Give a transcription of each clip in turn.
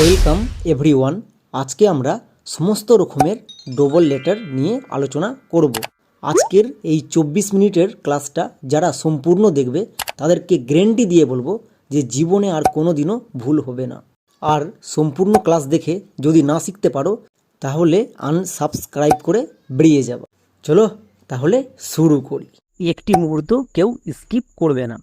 Welcome everyone. আজকে আমরা সমস্ত রকমের ডবল লেটার নিয়ে আলোচনা করব। আজকের এই চব্বিশ মিনিটের ক্লাসটা যারা সম্পূর্ণ দেখবে, তাদেরকে গ্যারেন্টি দিয়ে বলব যে জীবনে আর কোনো দিনও ভুল হবে না। আর সম্পূর্ণ ক্লাস দেখে যদি না শিখতে পারো, তাহলে আনসাবস্ক্রাইব করে বেরিয়ে যাবে। চলো তাহলে শুরু করি। একটি মুহূর্ত কেউ স্কিপ করবে না।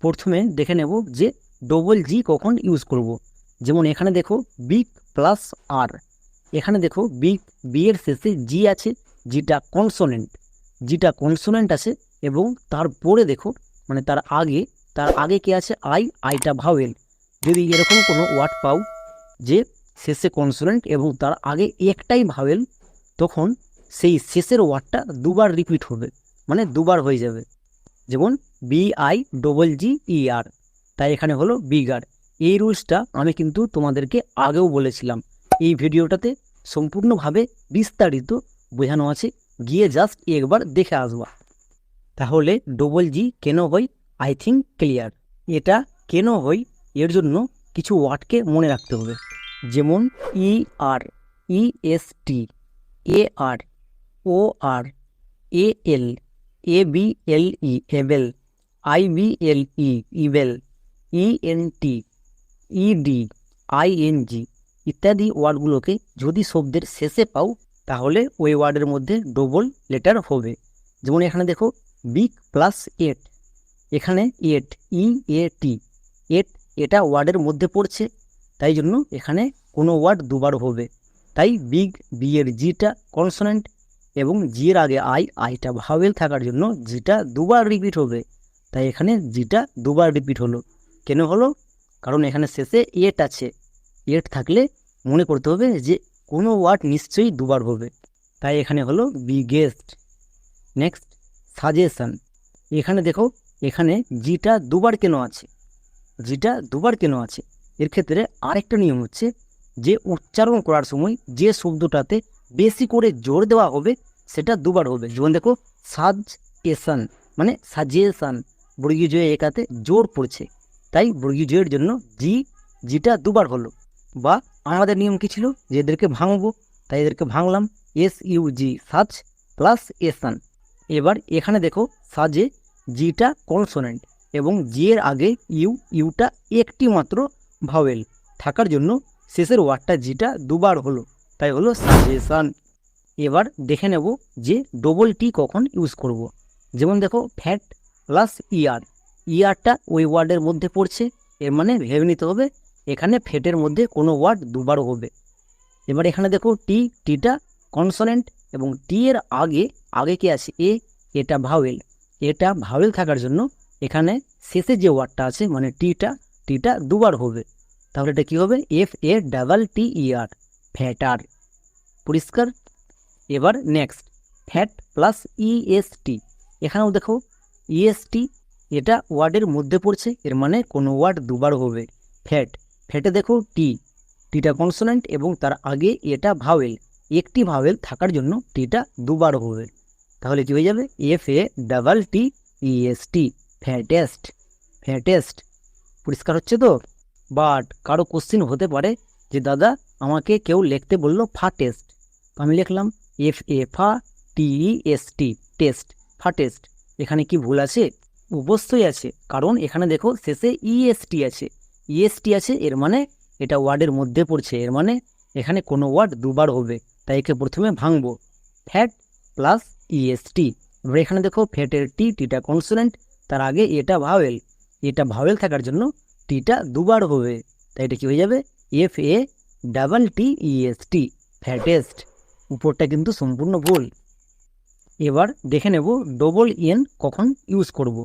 প্রথমে দেখে নেব যে ডবল জি কখন ইউজ করব। যেমন এখানে দেখো বিগ প্লাস আর এখানে দেখো বিগ বি এর শেষে জি আছে জিটা কনসোনেন্ট জিটা কনসোনেন্ট আছে এবং তারপরে দেখো মানে তার আগে তার আগে কি আছে? আই আইটা ভাওয়েল যদি এরকম কোনো ওয়ার্ড পাও যে শেষে কনসোনেন্ট এবং তার আগে একটাই ভাওয়েল তখন সেই শেষের ওয়ার্ডটা দুবার রিপিট হবে মানে দুবার হয়ে যাবে। যেমন B I double G E R তাই এখানে হলো বিগার এই রুলসটা আমি কিন্তু তোমাদেরকে আগেও বলেছিলাম। এই ভিডিওটাতে সম্পূর্ণভাবে বিস্তারিত বোঝানো আছে। গিয়ে জাস্ট একবার দেখে আসবা। তাহলে ডবল জি কেন হয়? আই থিঙ্ক ক্লিয়ার এটা কেন হয়? এর জন্য কিছু ওয়ার্ডকে মনে রাখতে হবে। যেমন E R E S T A R O R A B L E able I B L E ible E ইবেল T E D I N G N জি ইত্যাদি ওয়ার্ডগুলোকে যদি শব্দের শেষে পাও, তাহলে ওই ওয়ার্ডের মধ্যে ডবল লেটার হবে। যেমন এখানে দেখো বিগ প্লাস এট। এখানে এট ই এ টি এট এটা ওয়ার্ডের মধ্যে পড়ছে, তাই জন্য এখানে কোনো ওয়ার্ড দুবার হবে। তাই বিগ বি এর জিটা কনসোনেন্ট এবং জির আগে আই, আইটা ভাওয়েল থাকার জন্য জিটা দুবার রিপিট হবে। তাই এখানে জিটা দুবার রিপিট হলো। কেন হলো? কারণ এখানে শেষে এট আছে। এট থাকলে মনে করতে হবে যে কোনো ওয়ার্ড নিশ্চয়ই দুবার হবে তাই এখানে হলো বিগেস্ট নেক্সট সাজেশন এখানে দেখো, এখানে জিটা দুবার কেন আছে? জিটা দুবার কেন আছে? এর ক্ষেত্রে আরেকটা নিয়ম হচ্ছে যে উচ্চারণ করার সময় যে শব্দটাতে বেশি করে জোর দেওয়া হবে, সেটা দুবার হবে। যেমন দেখো সাজ এসান মানে সাজেশান বর্গীয় জয় একাতে জোর পড়ছে। তাই বর্গীয় জয়ের জন্য জি, জিটা দুবার হলো। বা আমাদের নিয়ম কী ছিল? যে এদেরকে ভাঙবো, তাই এদেরকে ভাঙলাম। এস, ইউ, জি, সাজ, প্লাস এসান এবার এখানে দেখো, সাজে জিটা কনসোনেন্ট এবং জি এর আগে ইউ, ইউটা একটি মাত্র ভাওয়েল। থাকার জন্য শেষের ওয়ার্ডটা জিটা দুবার হলো। তাই হলো সাজেশান এবার দেখে নেব যে ডবল টি কখন ইউজ করব। যেমন দেখো ফ্যাট প্লাস ইয়ার ইয়ারটা ওই ওয়ার্ডের মধ্যে পড়ছে, এর মানে ভেবে নিতে হবে এখানে ফ্যাটের মধ্যে কোনো ওয়ার্ড দুবার হবে। এবার এখানে দেখো টি, টিটা কনসোনেন্ট এবং টি এর আগে আগে কি আছে? এ, এটা ভাওয়েল। এটা ভাওয়েল থাকার জন্য এখানে শেষে যে ওয়ার্ডটা আছে মানে টিটা টিটা দুবার হবে। তাহলে এটা কী হবে? F, A, double, T er fatter. পরিষ্কার? এবার নেক্সট। ফ্যাট প্লাস ইএসটি এখানেও দেখো ইএসটি এটা ওয়ার্ডের মধ্যে পড়ছে, এর মানে কোনো ওয়ার্ড দুবার হবে। ফ্যাট, ফ্যাটে দেখো টি টিটা কনসোনেন্ট এবং তার আগে এটা ভাওয়েল একটি ভাওয়েল থাকার জন্য টিটা দুবার হবে। তাহলে কী হয়ে যাবে? F A double T E S T fattest fattest পরিষ্কার হচ্ছে তো? বাট কারও কোশ্চিন হতে পারে যে, দাদা, আমাকে কেউ লিখতে বলল ফাটেস্ট টেস্ট আমি লিখলাম এফ এ ফা টি এস টি টেস্ট ফাটেস্ট এখানে কি ভুল আছে? অবশ্যই আছে। কারণ এখানে দেখো শেষে ইএসটি আছে। ইএসটি আছে, এর মানে এটা ওয়ার্ডের মধ্যে পড়ছে। এর মানে এখানে কোনো ওয়ার্ড দুবার হবে। তাই একে প্রথমে ভাঙবো। ফ্যাট প্লাস ইএসটি এবার এখানে দেখো ফ্যাটের টি টিটা কনসোনেন্ট তার আগে এটা ভাওয়েল এটা ভাওয়েল থাকার জন্য টিটা দুবার হবে। তাই এটা কি হয়ে যাবে? F A double T E S T fattest উপরটা কিন্তু সম্পূর্ণ ভুল। এবার দেখে নেব ডবল ইএন কখন ইউজ করব।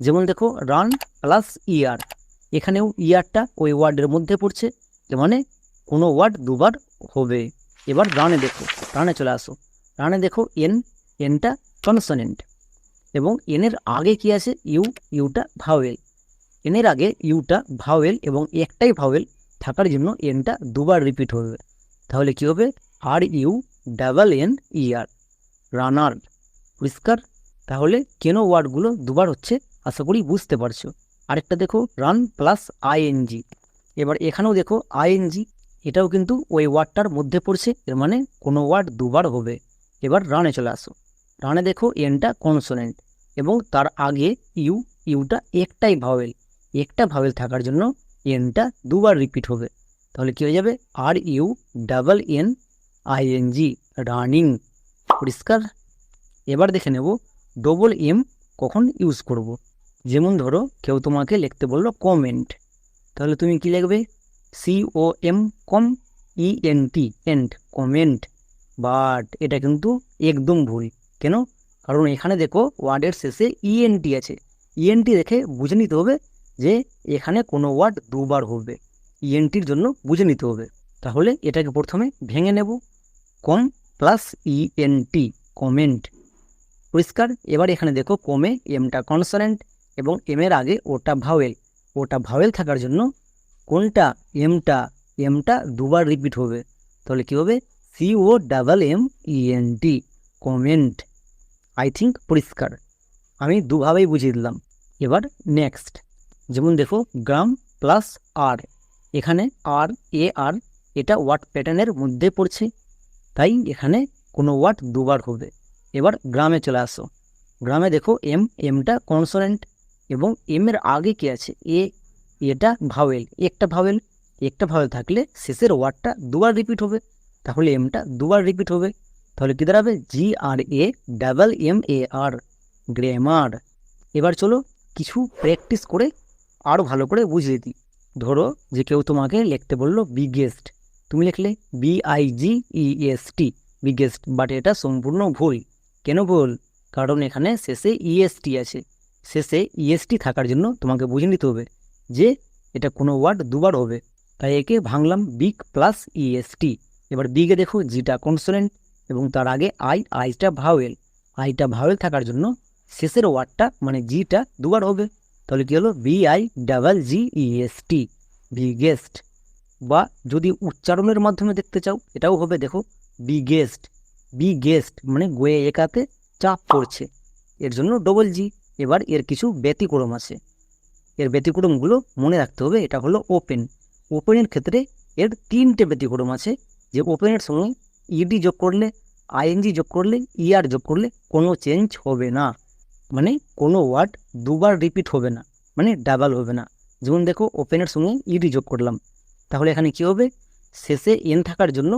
যেমন দেখো রান প্লাস ইয়ার এখানেও ইয়ারটা ওই ওয়ার্ডের মধ্যে পড়ছে মানে কোনো ওয়ার্ড দুবার হবে। এবার রানে দেখো রানে চলে আসো। রানে দেখো এন এনটা কনসনেন্ট এবং এনের আগে কি আছে? ইউ ইউটা ভাওয়েল এনের আগে ইউটা ভাওয়েল এবং একটাই ভাওয়েল থাকার জন্য এনটা দুবার রিপিট হবে। তাহলে কি হবে? R U double N er runner পরিষ্কার তাহলে কেন ওয়ার্ডগুলো দুবার হচ্ছে? আশা করি বুঝতে পারছ। আরেকটা দেখো রান প্লাস আইএনজি এবার এখানেও দেখো আইএনজি এটাও কিন্তু ওই ওয়ার্ডটার মধ্যে পড়ছে, এর মানে কোনো ওয়ার্ড দুবার হবে। এবার রানে চলে আসো। রানে দেখো এনটা কনসোনেন্ট এবং তার আগে ইউ ইউটা একটাই ভাওয়েল একটা ভাওয়েল থাকার জন্য এনটা দুবার রিপিট হবে। তাহলে কী হয়ে যাবে? R U double N ING running পরিষ্কার? এবার দেখে নেব ডবল এম কখন ইউজ করব। যেমন ধরো কেউ তোমাকে লিখতে বলল কমেন্ট তাহলে তুমি কি লিখবে? C O M com E N T and comment but এটা কিন্তু একদম ভুল। কেন? কারণ এখানে দেখো ওয়ার্ডের শেষে ইএনটি আছে। ইএনটি দেখে বুঝে নিতে হবে যে এখানে কোনো ওয়ার্ড দুবার হবে ইএনটির জন্য বুঝে নিতে হবে। তাহলে এটাকে প্রথমে ভেঙে নেব। কম প্লাস ইএনটি কমেন্ট পরিষ্কার? এবার এখানে দেখো কমে এমটা কনসনেন্ট এবং এম এর আগে ওটা ভাওয়েল ওটা ভাওয়েল থাকার জন্য কোনটা এমটা এমটা দুবার রিপিট হবে। তাহলে কী হবে? C O double M ENT comment I think পরিষ্কার। আমি দুভাবেই বুঝিয়ে দিলাম। এবার নেক্সট যেমন দেখো গ্রাম প্লাস আর এখানে আর এ আর এটা ওয়ার্ড প্যাটার্নের মধ্যে পড়ছে, তাই এখানে কোনো ওয়ার্ড দুবার হবে। এবার গ্রামে চলে আসো। গ্রামে দেখো এম এমটা কনসোনেন্ট এবং এম এর আগে কি আছে? এ এটা ভাওয়েল একটা ভাওয়েল একটা ভাওয়েল থাকলে শেষের ওয়ার্ডটা দুবার রিপিট হবে। তাহলে এমটা দুবার রিপিট হবে। তাহলে কী দাঁড়াবে? G R A double M A R grammar এবার চলো কিছু প্র্যাকটিস করে আরও ভালো করে বুঝিয়ে দিই। ধরো যে কেউ তোমাকে লিখতে বলল বিগেস্ট তুমি লিখলে B I G E S T biggest but এটা সম্পূর্ণ ভুল। কেন ভুল? কারণ এখানে শেষে ইএসটি আছে। শেষে ইএসটি থাকার জন্য তোমাকে বুঝে নিতে হবে যে এটা কোনো ওয়ার্ড দুবার হবে। তাই একে ভাঙলাম বিগ প্লাস ইএসটি এবার বিগে দেখো জিটা কনসোনেন্ট এবং তার আগে আই আইটা ভাওয়েল আইটা ভাওয়েল থাকার জন্য শেষের ওয়ার্ডটা মানে জিটা দুবার হবে। তাহলে কী হলো? B I double G EST biggest বা যদি উচ্চারণের মাধ্যমে দেখতে চাও, এটাও হবে দেখো বিগেস্ট বিগেস্ট মানে গোয়ে একাতে চাপ পড়ছে। এর জন্য ডবল জি এবার এর কিছু ব্যতিক্রম আছে। এর ব্যতিক্রমগুলো মনে রাখতে হবে, এটা হলো ওপেন ওপেনের ক্ষেত্রে এর তিনটে ব্যতিক্রম আছে, যে ওপেনের সঙ্গে ইডি যোগ করলে আইএনজি যোগ করলে ইআর যোগ করলে কোনো চেঞ্জ হবে না। মানে কোনো ওয়ার্ড দুবার রিপিট হবে না মানে ডাবল হবে না। যেমন দেখো ওপেনের সঙ্গে ইডি যোগ করলাম। তাহলে এখানে কি হবে? শেষে এন থাকার জন্য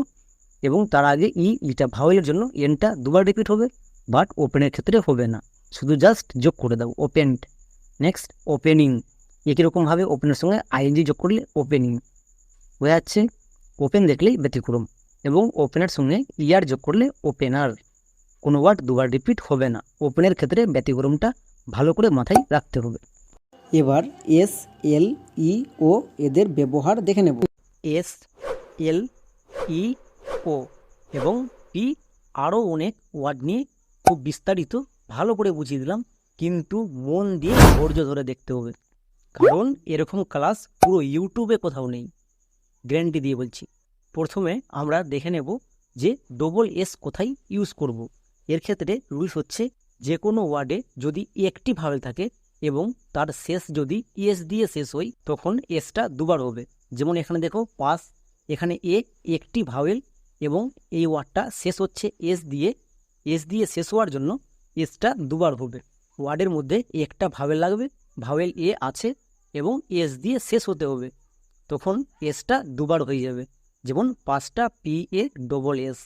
এবং তার আগে ই ইটা ভাওয়েলের জন্য এনটা দুবার রিপিট হবে বাট ওপেনের ক্ষেত্রে হবে না। শুধু জাস্ট যোগ করে দাও ওপেনড নেক্সট ওপেনিং একই রকমভাবে ওপেনের সঙ্গে আইএনজি যোগ করলে ওপেনিং হয়ে যাচ্ছে ওপেন দেখলেই ব্যতিক্রম এবং ওপেনের সঙ্গে ইয়ার যোগ করলে ওপেনার কোনো ওয়ার্ড দুবার রিপিট হবে না। ওপেনের ক্ষেত্রে ব্যতিক্রমটা ভালো করে মাথায় রাখতে হবে। এবার এস এল ই ও এদের ব্যবহার দেখে নেব। এস এল ই ও এবং পি আরও অনেক ওয়ার্ড নিয়ে খুব বিস্তারিত ভালো করে বুঝিয়ে দিলাম, কিন্তু মন দিয়ে ধৈর্য ধরে দেখতে হবে। কারণ এরকম ক্লাস পুরো ইউটিউবে কোথাও নেই গ্যারান্টি দিয়ে বলছি। প্রথমে আমরা দেখে নেব যে ডবল এস কোথায় ইউজ করব। এর ক্ষেত্রে রুলস হচ্ছে যে কোনো ওয়ার্ডে যদি একটি ভাওয়েল থাকে এবং তার শেষ যদি এস দিয়ে শেষ হয়, তখন এসটা দুবার হবে। যেমন এখানে দেখো পাস এখানে এ একটি ভাওয়েল এবং এই ওয়ার্ডটা শেষ হচ্ছে এস দিয়ে। এস দিয়ে শেষ হওয়ার জন্য এসটা দুবার হবে ওয়ার্ডের মধ্যে একটা ভাওয়েল লাগবে, ভাওয়েল এ আছে এবং এস দিয়ে শেষ হতে হবে। তখন এসটা দুবার হয়ে যাবে। যেমন পাঁচটা P A double S.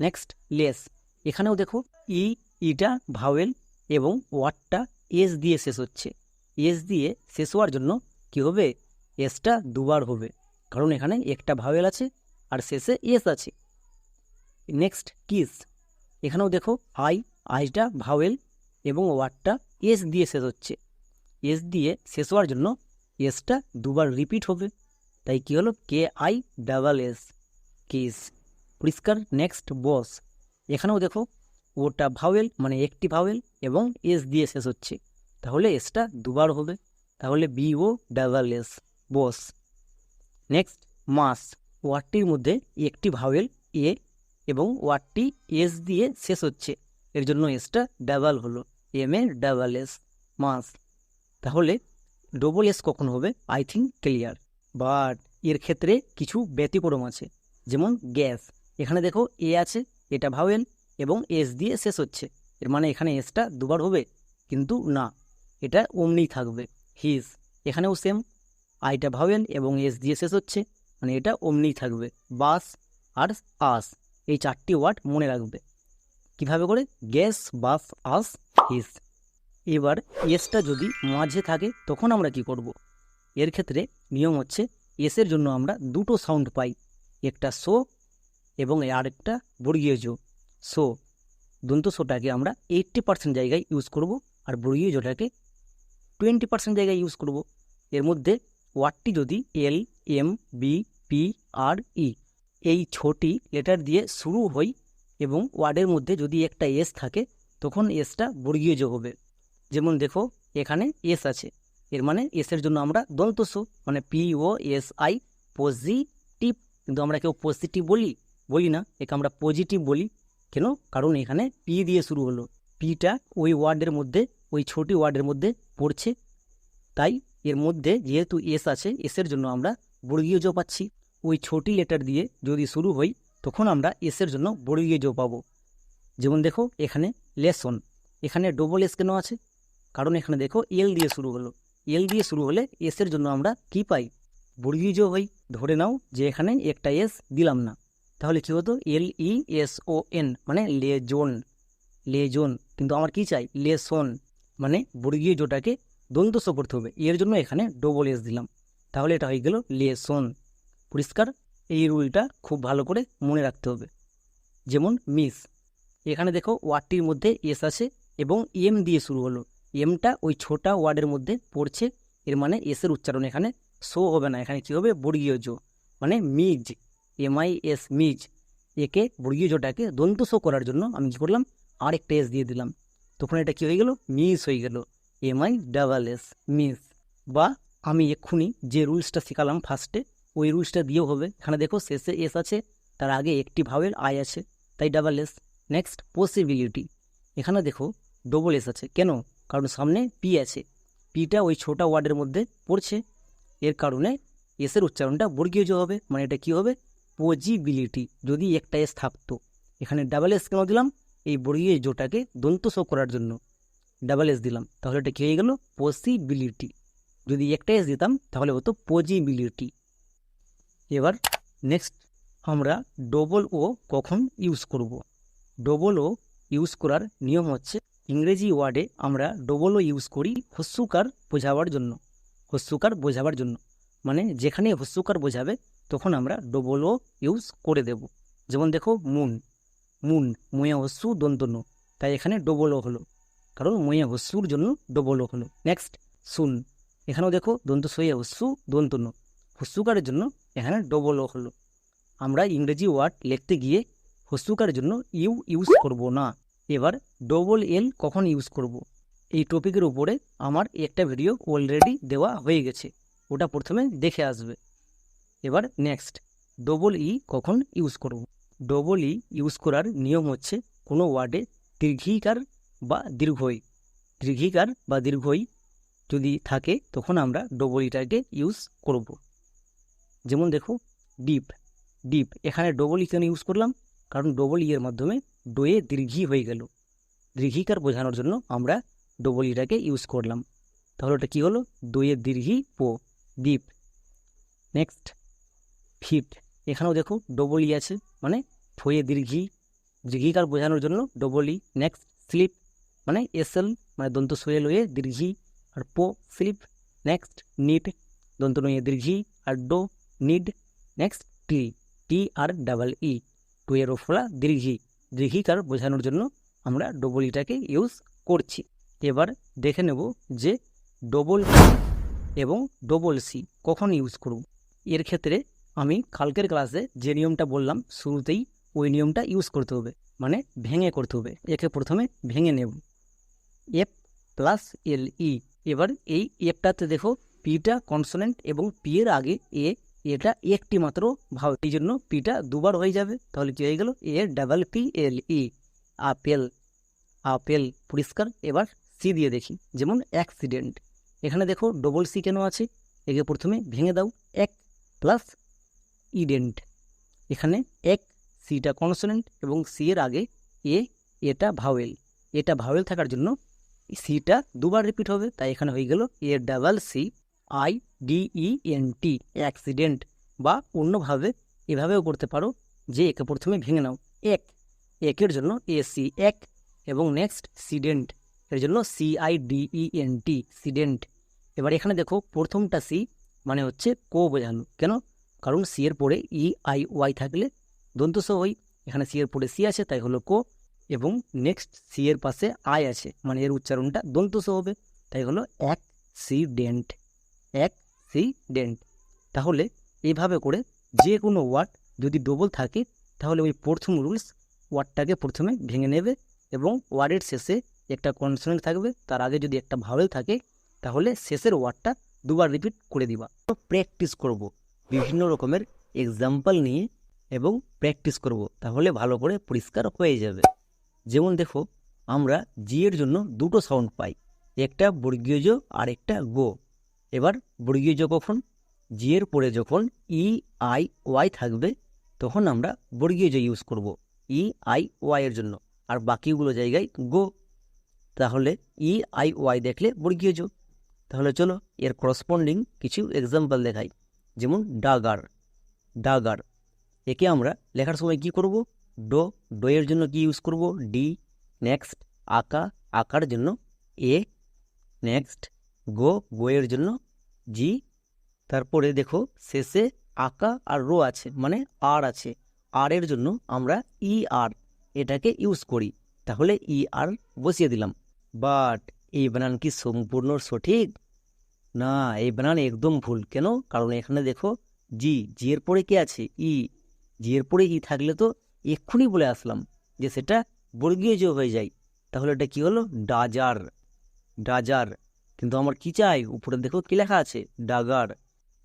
Next, less. এখানেও দেখো ই, ইটা, ভাওয়েল এবং ওয়ার্ডটা এস দিয়ে শেষ হচ্ছে। এস দিয়ে শেষ হওয়ার জন্য কি হবে? এসটা দুবার হবে। কারণ এখানে একটা ভাওয়েল আছে আর শেষে এস আছে। Next, kiss. এখানেও দেখো আই আইটা ভাওয়েল এবং ওয়ার্ডটা এস দিয়ে শেষ হচ্ছে। এস দিয়ে শেষ হওয়ার জন্য এসটা দুবার রিপিট হবে। তাই কি হলো? K I double S. Kiss. পরিষ্কার। Next boss. এখানেও দেখো, ওটা ভাওয়েল মানে একটি ভাওয়েল এবং এস দিয়ে শেষ হচ্ছে। তাহলে এসটা দুবার হবে। তাহলে B O double S. Boss. Next mass. ওয়ার্ডটির মধ্যে একটি ভাওয়েল, এ এবং ওয়ার্ডটি এস দিয়ে শেষ হচ্ছে। এর জন্য এসটা ডাবল হলো। M A double S mass তাহলে ডবল এস কখন হবে? আই থিঙ্ক ক্লিয়ার বাট এর ক্ষেত্রে কিছু ব্যতিক্রম আছে। যেমন গ্যাস এখানে দেখো এ আছে, এটা ভাওয়েল এবং এস দিয়ে শেষ হচ্ছে। এর মানে এখানে এসটা দুবার হবে, কিন্তু না, এটা অমনিই থাকবে। হিস এখানেও সেম আইটা ভাওয়েল এবং এস দিয়ে শেষ হচ্ছে মানে এটা অমনিই থাকবে। বাস আর আস এই চারটি ওয়ার্ড মনে রাখবে। কীভাবে করে? গ্যাস বাস আস হিস এবার এসটা যদি মাঝে থাকে, তখন আমরা কি করব। এর ক্ষেত্রে নিয়ম হচ্ছে এসের জন্য আমরা দুটো সাউন্ড পাই। একটা সো এবং আরেকটা বর্গীয় জো সো দন্ত সোটাকে আমরা এইট্টি পার্সেন্ট জায়গায় ইউজ করব আর বর্গীয় জোটাকে টোয়েন্টি পার্সেন্ট জায়গায় ইউজ করব। এর মধ্যে ওয়ার্ডটি যদি L M B P R E এই ছটি লেটার দিয়ে শুরু হয় এবং ওয়ার্ডের মধ্যে যদি একটা এস থাকে, তখন এসটা বর্গীয় যোগ হবে। যেমন দেখো, এখানে এস আছে। এর মানে এসের জন্য আমরা দন্তস মানে P O S I positive কিন্তু আমরা কেউ পজিটিভ বলি বলি না, একে আমরা পজিটিভ বলি। কেন? কারণ এখানে পি দিয়ে শুরু হলো। পিটা ওই ওয়ার্ডের মধ্যে, ওই ছোটি ওয়ার্ডের মধ্যে পড়ছে। তাই এর মধ্যে যেহেতু এস আছে, এসের জন্য আমরা বর্গীয় জো পাচ্ছি। ওই ছোটি লেটার দিয়ে যদি শুরু হই তখন আমরা এসের জন্য বর্গীয় জো পাবো। যেমন দেখো, এখানে লেসন এখানে ডবল এস কেন আছে? কারণ এখানে দেখো এল দিয়ে শুরু হলো। এল দিয়ে শুরু হলে এসের জন্য আমরা কি পাই? বর্গীয় জো হই। ধরে নাও যে এখানে একটা এস দিলাম না। তাহলে কি হতো? এল ই এস ও এন মানে লেজন লেজন কিন্তু আমার কি চাই? লেসন মানে বর্গীয় জোটাকে দন্তস করতে হবে। এর জন্য এখানে ডবল এস দিলাম। তাহলে এটা হয়ে গেল লেসন পরিষ্কার? এই রুলটা খুব ভালো করে মনে রাখতে হবে। যেমন মিস এখানে দেখো ওয়ার্ডটির মধ্যে এস আছে এবং এম দিয়ে শুরু হলো। এমটা ওই ছোটা ওয়ার্ডের মধ্যে পড়ছে, এর মানে এসের উচ্চারণ এখানে শো হবে না। এখানে কী হবে? বর্গীয় জো। মানে মিজ এমআই এস মিজ একে বর্গীয় জোটাকে দন্ত শো করার জন্য আমি কী করলাম? আরেকটা এস দিয়ে দিলাম। তখন এটা কী হয়ে গেল? মিস হয়ে গেল। এমআই ডাবল এস মিস বা আমি এক্ষুনি যে রুলসটা শেখালাম ফার্স্টে ওই রুলসটা দিয়েও হবে। এখানে দেখো শেষে এস আছে, তার আগে একটি ভাবের আই আছে, তাই ডাবল এস নেক্সট পসিবিলিটি এখানে দেখো ডবল এস আছে। কেন? কারণ সামনে পি আছে। পিটা ওই ছোটা ওয়ার্ডের মধ্যে পড়ছে। এর কারণে এসের উচ্চারণটা বর্গীয় হবে। মানে এটা কি হবে? পজিবিলিটি যদি একটা এস থাকতো। এখানে ডাবল এস কেন দিলাম? এই বর্গীয় জোটাকে দন্ত শো করার জন্য। ডাবল এস দিলাম। তাহলে এটা কী হয়ে গেল? পসিবিলিটি যদি একটা এস দিতাম, তাহলে হতো পজিবিলিটি এবার নেক্সট আমরা ডবল ও কখন ইউজ করব? ডবল ও ইউজ করার নিয়ম হচ্ছে ইংরেজি ওয়ার্ডে আমরা ডবল ও ইউজ করি হস্যকার বোঝাবার জন্য, হস্যকার বোঝাবার জন্য। মানে যেখানে হস্যকার বোঝাবে, তখন আমরা ডবল ও ইউজ করে দেব। যেমন দেখো মুন মুন মুয়ে হস্যু দন্তন্য। তাই এখানে ডবল ও হলো। কারণ মুয়ে হস্যুর জন্য ডবল ও হলো। নেক্সট সুন এখানেও দেখো দন্ত সয়ে হস্যু দন্তন্য। হস্যকারের জন্য এখানে ডবল ও হলো আমরা ইংরেজি ওয়ার্ড লিখতে গিয়ে হস্যকারের জন্য ইউ ইউজ করব না এবার ডবল এল কখন ইউজ করব। এই টপিকের উপরে আমার একটা ভিডিও অলরেডি দেওয়া হয়ে গেছে ওটা প্রথমে দেখে আসবে এবার নেক্সট ডবল ই কখন ইউজ করব। ডবল ই ইউজ করার নিয়ম হচ্ছে কোনো ওয়ার্ডে দীর্ঘিকার বা দীর্ঘই দীর্ঘিকার বা দীর্ঘই যদি থাকে, তখন আমরা ডবল ইটাকে ইউজ করব। যেমন দেখো ডিপ ডিপ এখানে ডবল ই কেন ইউজ করলাম, কারণ ডবল ইয়ের মাধ্যমে ডোয়ে দীর্ঘি হয়ে গেল। দীর্ঘিকার বোঝানোর জন্য আমরা ডবল ইটাকে ইউজ করলাম। তাহলে ওটা কী হলো? দোয়ে দীর্ঘি পো দ্বীপ নেক্সট ফিট এখানেও দেখো ডবল ই আছে মানে ফয়ে দীর্ঘি, দীর্ঘিকার বোঝানোর জন্য ডবল ই নেক্সট স্লিপ মানে এসএল মানে দন্ত সোয়ে লয়ে দীর্ঘি, আর পো স্লিপ নেক্সট নিট দন্ত নয়ে দীর্ঘি, আর do need next T T R double E two এর ওফলা দীর্ঘি, দীর্ঘিকার বোঝানোর জন্য আমরা ডবল ইটাকে ইউজ করছি। এবার দেখে নেব যে ডবল এবং ডবল সি কখন ইউজ করব। এর ক্ষেত্রে আমি কালকের ক্লাসে যে নিয়মটা বললাম, শুরুতেই ওই নিয়মটা ইউজ করতে হবে মানে ভেঙে করতে হবে। একে প্রথমে ভেঙে নেব। এফ প্লাস এল ই এবার এই এফটাতে দেখো পিটা কনসোনেন্ট এবং পি এর আগে এ এটা একটি মাত্র ভাব এই জন্য পিটা দুবার হয়ে যাবে। তাহলে কি হয়ে গেল? A double P L E apple apple পরিষ্কার। এবার সি দিয়ে দেখি, যেমন অ্যাক্সিডেন্ট এখানে দেখো ডবল সি কেন আছে? একে প্রথমে ভেঙে দাও, এক প্লাস ইডেন্ট এখানে এক সিটা কনসোনেন্ট এবং সি এর আগে এ এটা ভাওয়েল এটা ভাওয়েল থাকার জন্য সিটা দুবার রিপিট হবে, তাই এখানে হয়ে গেল A double C I DE N T accident বা অন্যভাবে এভাবেও করতে পারো যে একে প্রথমে ভেঙে নাও। এক, একের জন্য এ সি এক, এবং নেক্সট সিডেন্ট এর জন্য C I DE N T cident এবার এখানে দেখো প্রথমটা সি মানে হচ্ছে কো বোঝানো, কেন? কারণ সি এর পরে ই আই ওয়াই থাকলে দন্তস হই এখানে সি এর পরে সি আছে, তাই হলো কো, এবং নেক্সট সি এর পাশে আই আছে মানে এর উচ্চারণটা দন্তস হবে, তাই হলো এক সি ডেন্ট এক সি তাহলে এইভাবে করে যে কোনো ওয়ার্ড যদি ডবল থাকে, তাহলে ওই প্রথম রুলস ওয়ার্ডটাকে প্রথমে ভেঙে নেবে এবং ওয়ার্ডের শেষে একটা কনসোনেন্ট থাকবে। তার আগে যদি একটা ভাওয়েল থাকে, তাহলে শেষের ওয়ার্ডটা দুবার রিপিট করে দিবা। তো প্র্যাকটিস করব, বিভিন্ন রকমের এক্সাম্পল নিয়ে এবং প্র্যাকটিস করব, তাহলে ভালো করে পরিষ্কার হয়ে যাবে। যেমন দেখো, আমরা জি এর জন্য দুটো সাউন্ড পাই, একটা বর্গীয় জো আর একটা গো। এবার বর্গীয় জো কখন জি এর পরে যখন ই, আই, ওয়াই থাকবে, তখন আমরা বর্গীয় জো ইউজ করব, ই, আই, ওয়াই এর জন্য। আর বাকিগুলো জায়গায় গো। তাহলে ই, আই, ওয়াই দেখলে বর্গীয় জো তাহলে চলো এর করসপন্ডিং কিছু এক্সাম্পল দেখাই। যেমন ডাগার। ডাগার। একে আমরা লেখার সময় কি করব? ডো। ডো এর জন্য কি ইউজ করব? ডি। নেক্সট। আঁকা। আঁকার জন্য এ। নেক্সট। গো গো এর জন্য, জি। তারপরে দেখো, শেষে আঁকা আর রো আছে মানে আর আছে। আর এর জন্য আমরা ই আর, এটাকে ইউজ করি। তাহলে ই আর বসিয়ে দিলাম। বাট, এই বানান কি সম্পূর্ণ সঠিক? না, এই বানান একদম ভুল। কেন? কারণ এখানে দেখো, জি জি এর পরে কি আছে? ই। জি এর পরে ই থাকলে তো এক্ষুনি বলে আসলাম যে সেটা বর্গীয় যোগ হয়ে যায়। তাহলে এটা কি হলো? ডাজার। ডাজার। কিন্তু আমার কি চাই? উপরে দেখো কি লেখা আছে? ডাগার।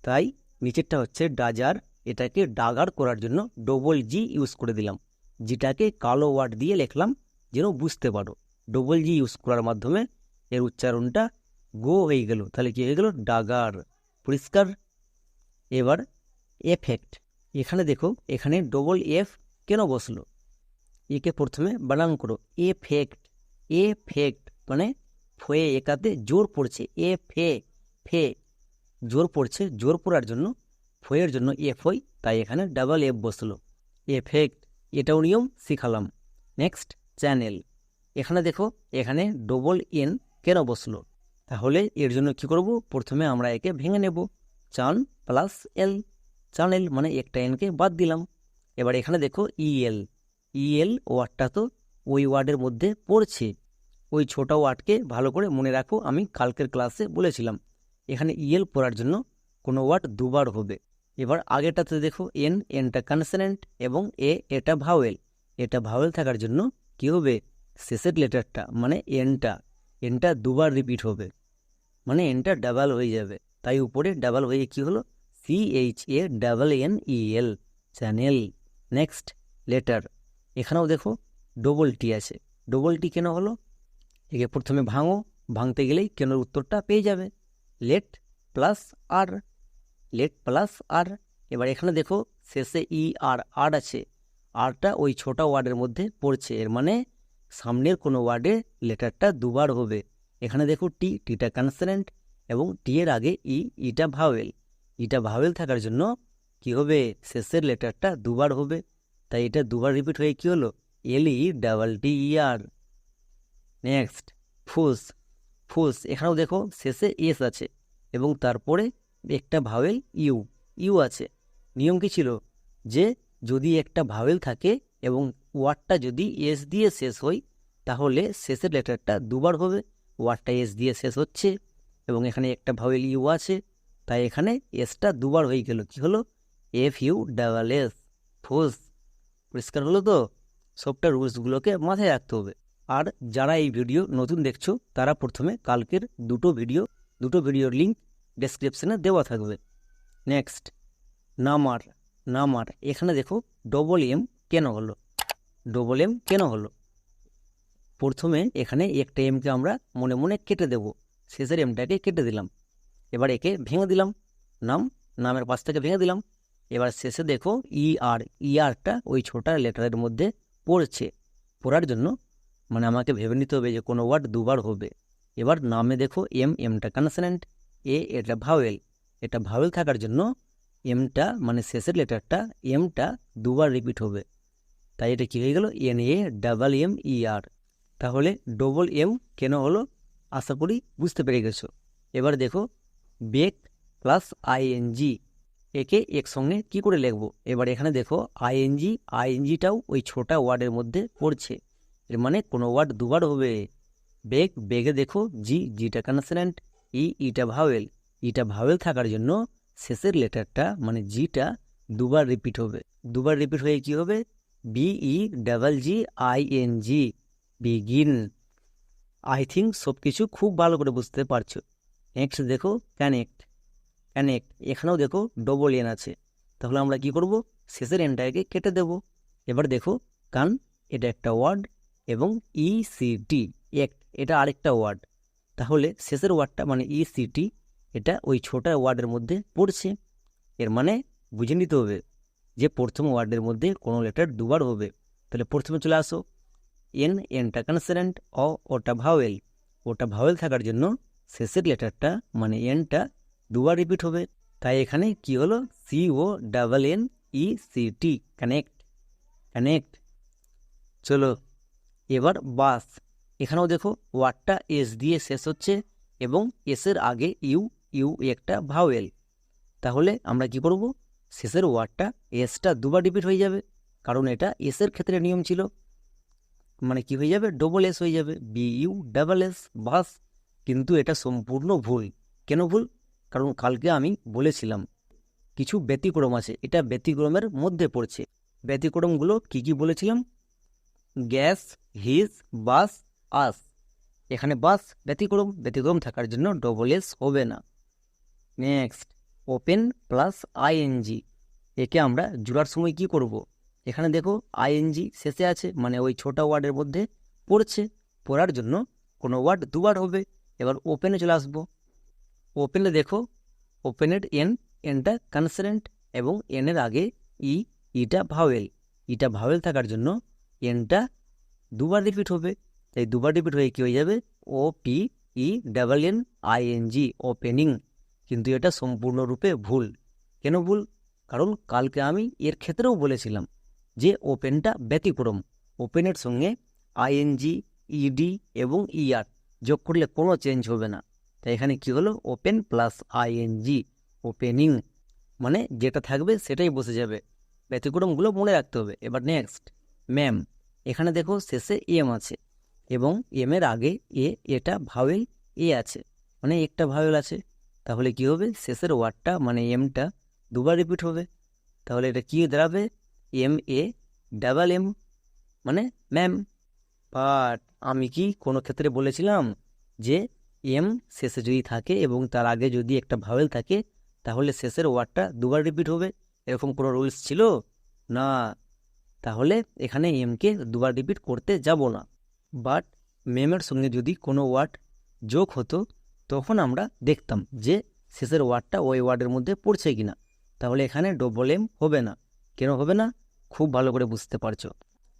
তাই নিচেরটা হচ্ছে ডাজার। এটাকে ডাগার করার জন্য ডবল জি ইউজ করে দিলাম। জিটাকে কালো ওয়ার্ড দিয়ে লিখলাম, যেন বুঝতে পারো। ডবল জি ইউজ করার মাধ্যমে এর উচ্চারণটা গো হয়ে গেল। তাহলে কি হয়ে গেল? ডাগার। পরিষ্কার? এবার এফেক্ট এখানে দেখো, এখানে ডবল এফ কেন বসল? একে প্রথমে বানান করো। এফেক্ট এফেক্ট মানে ফয়ে একাতে জোর পড়ছে, এ ফে ফে, জোর পড়ছে, জোর পড়ার জন্য, ফয়ের জন্য এফ হই তাই এখানে ডাবল এফ বসল। এফেক্ট এটাও নিয়ম, শিখালাম। নেক্সট চ্যানেল এখানে দেখো, এখানে ডবল এন কেন বসল? তাহলে এর জন্য কি করব? প্রথমে আমরা একে ভেঙে নেব। চান প্লাস এল চ্যানেল মানে একটা এনকে বাদ দিলাম। এবার এখানে দেখো ইএল ইএল ওয়ার্ডটা তো ওই ওয়ার্ডের মধ্যে পড়ছে। ওই ছোট ওয়ার্ডকে ভালো করে মনে রাখো, আমি কালকের ক্লাসে বলেছিলাম। এখানে ইএল পড়ার জন্য কোনো ওয়ার্ড দুবার হবে। এবার আগেরটাতে দেখো এন এনটা কনসনেন্ট এবং এ এটা ভাওয়েল এটা ভাওয়েল থাকার জন্য কি হবে? শেষের লেটারটা মানে এনটা এনটা দুবার রিপিট হবে। মানে এনটা ডাবল হয়ে যাবে। তাই উপরে ডাবল হয়ে কি হলো? C H A double N E L channel next letter এখানেও দেখো ডবল টি আছে। ডবল টি কেন হলো? একে প্রথমে ভাঙো, ভাঙতে গেলেই কেনর উত্তরটা পেয়ে যাবে? Let plus R let plus R এবার এখানে দেখো, শেষে ই আর আর আছে। আরটা ওই ছোটা ওয়ার্ডের মধ্যে পড়ছে, এর মানে সামনের কোনো ওয়ার্ডে লেটারটা দুবার হবে। এখানে দেখো টি টিটা কনসনেন্ট এবং টি এর আগে ই ইটা ভাওয়েল ইটা ভাওয়েল থাকার জন্য কি হবে? শেষের লেটারটা দুবার হবে। তাই এটা দুবার রিপিট হয়ে কি হলো? এল ই ডাবল টি ই আর নেক্সট ফুস ফুস এখানেও দেখো শেষে এস আছে এবং তারপরে একটা ভাওয়েল ইউ ইউ আছে। নিয়ম কি ছিল? যে যদি একটা ভাওয়েল থাকে এবং ওয়ার্ডটা যদি এস দিয়ে শেষ হয়, তাহলে শেষের লেটারটা দুবার হবে। ওয়ার্ডটা এস দিয়ে শেষ হচ্ছে এবং এখানে একটা ভাওয়েল ইউ আছে। তাই এখানে এসটা দুবার হয়ে গেল। কি হলো? F U double S. Fuss পরিষ্কার হলো তো? সবটা রুলসগুলোকে মাথায় রাখতে হবে। আর যারা এই ভিডিও নতুন দেখছ, তারা প্রথমে কালকের দুটো ভিডিও, দুটো ভিডিওর লিঙ্ক ডেসক্রিপশনে দেওয়া থাকবে। নেক্সট নামার নামার, এখানে দেখো ডবল এম কেন হলো? ডবল এম কেন হলো? প্রথমে এখানে একটা এমকে আমরা মনে মনে কেটে দেব। শেষের এমটাকে কেটে দিলাম। এবার একে ভেঙে দিলাম। নাম, নামের পাশ থেকে ভেঙে দিলাম। এবার শেষে দেখো ই আর ই আরটা ওই ছোটা লেটারের মধ্যে পড়ছে। পড়ার জন্য মানে আমাকে ভেবে নিতে হবে যে কোনো ওয়ার্ড দুবার হবে। এবার নামে দেখো এম, এমটা কনসনেন্ট এ এটা ভাওয়েল এটা ভাওয়েল থাকার জন্য এমটা মানে শেষের লেটারটা এমটা দুবার রিপিট হবে। তাই এটা কী হয়ে গেল? N A double M E R তাহলে ডবল এম কেন হলো? আশা করি বুঝতে পেরে গেছো। এবার দেখো বেক প্লাস আইএনজি একে একসঙ্গে কি করে লিখব? এবার এখানে দেখো আইএনজি আইএনজিটাও ওই ছোটা ওয়ার্ডের মধ্যে পড়ছে। এর মানে কোনো ওয়ার্ড দুবার হবে। বেগ, বেগে দেখো জি জিটা কনসনেন্ট ই ইটা ভাওয়েল ইটা ভাওয়েল থাকার জন্য শেষের লেটারটা মানে জিটা দুবার রিপিট হবে। দুবার রিপিট হয়ে কি হবে? BE double G I N G begin I think সব কিছু খুব ভালো করে বুঝতে পারছ। নেক্সট দেখো কানেক্ট কানেক্ট এখানেও দেখো ডবল এন আছে। তাহলে আমরা কি করব? শেষের এনটাকে কেটে দেব। এবার দেখো কান এটা একটা ওয়ার্ড এবং ই সি টি এক, এটা আরেকটা ওয়ার্ড তাহলে শেষের ওয়ার্ডটা মানে ই সি টি এটা ওই ছোটা ওয়ার্ডের মধ্যে পড়ছে। এর মানে বুঝে নিতে হবে যে প্রথম ওয়ার্ডের মধ্যে কোনো লেটার দুবার হবে। তাহলে প্রথমে চলে আসো। এন এনটা কনসেন্ট অ ওটা ভাওয়েল ওটা ভাওয়েল থাকার জন্য শেষের লেটারটা মানে এনটা দুবার রিপিট হবে। তাই এখানে কি হলো? C O double N E C T connect connect চলো। এবার বাস। এখানেও দেখো, ওয়ার্ডটা এস দিয়ে শেষ হচ্ছে এবং এসের আগে ইউ ইউ একটা ভাওয়েল। তাহলে আমরা কি করব? শেষের ওয়ার্ডটা এসটা দুবার রিপিট হয়ে যাবে, কারণ এটা এসের ক্ষেত্রে নিয়ম ছিল। মানে কি হয়ে যাবে? ডবল এস হয়ে যাবে। B U double S bus. কিন্তু এটা সম্পূর্ণ ভুল। কেন ভুল? কারণ কালকে আমি বলেছিলাম, কিছু ব্যতিক্রম আছে। এটা ব্যতিক্রমের মধ্যে পড়ছে। ব্যতিক্রমগুলো কি কি বলেছিলাম? Gas, his, bus, us. এখানে বাস ব্যতিক্রম ব্যতিক্রম থাকার জন্য ডবল এস হবে না। নেক্সট ওপেন প্লাস আইএনজি একে আমরা জোড়ার সময় কি করব। এখানে দেখো আইএনজি শেষে আছে মানে ওই ছোটা ওয়ার্ডের মধ্যে পড়ছে। পড়ার জন্য কোনো ওয়ার্ড দুবার হবে। এবার ওপেনে চলে আসব। ওপেনে দেখো ওপেনের এন এনটা কনসেন্ট এবং এনের আগে ই ইটা ভাওয়েল ইটা ভাওয়েল থাকার জন্য এনটা দুবার রিপিট হবে। তাই দুবার রিপিট হয়ে কী হয়ে যাবে? O P E double N I N G opening কিন্তু এটা সম্পূর্ণরূপে ভুল। কেন ভুল? কারণ কালকে আমি এর ক্ষেত্রেও বলেছিলাম যে ওপেনটা ব্যতিক্রম। ওপেনের সঙ্গে আইএনজি ইডি এবং ইআর যোগ করলে কোনো চেঞ্জ হবে না। তাই এখানে কি হলো? ওপেন প্লাস আইএনজি ওপেনিং মানে যেটা থাকবে সেটাই বসে যাবে। ব্যতিক্রমগুলো মনে রাখতে হবে। এবার নেক্সট ম্যাম এখানে দেখো শেষে এম আছে এবং এম এর আগে এ, এটা ভাওয়েল এ আছে। মানে একটা ভাওয়েল আছে। তাহলে কি হবে? শেষের ওয়ার্ডটা মানে এমটা দুবার রিপিট হবে। তাহলে এটা কি দাঁড়াবে? এম, এ, ডাবল এম মানে ম্যাম। বাট আমি কি কোনো ক্ষেত্রে বলেছিলাম যে এম শেষে যদি থাকে এবং তার আগে যদি একটা ভাওয়েল থাকে, তাহলে শেষের ওয়ার্ডটা দুবার রিপিট হবে? এরকম কোনো রুলস ছিল? না। তাহলে এখানে এমকে দুবার রিপিট করতে যাব না। বাট মেমের সঙ্গে যদি কোনো ওয়ার্ড যোগ হতো, তখন আমরা দেখতাম যে শেষের ওয়ার্ডটা ওই ওয়ার্ডের মধ্যে পড়ছে কিনা। তাহলে এখানে ডবল এম হবে না। কেন হবে না? খুব ভালো করে বুঝতে পারছ।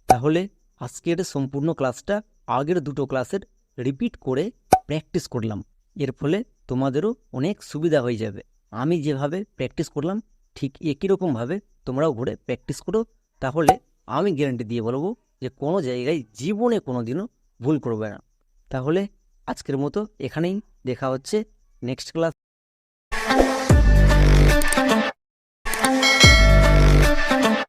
তাহলে আজকের সম্পূর্ণ ক্লাসটা আগের দুটো ক্লাসের রিপিট করে প্র্যাকটিস করলাম। এর ফলে তোমাদেরও অনেক সুবিধা হয়ে যাবে। আমি যেভাবে প্র্যাকটিস করলাম, ঠিক একই রকমভাবে তোমরাও ঘুরে প্র্যাকটিস করো। তাহলে আমি গ্যারেন্টি দিয়ে বলব যে কোনো জায়গায় জীবনে কোনো দিনও ভুল করবে না। তাহলে আজকের মতো এখানেই দেখা হচ্ছে নেক্সট ক্লাস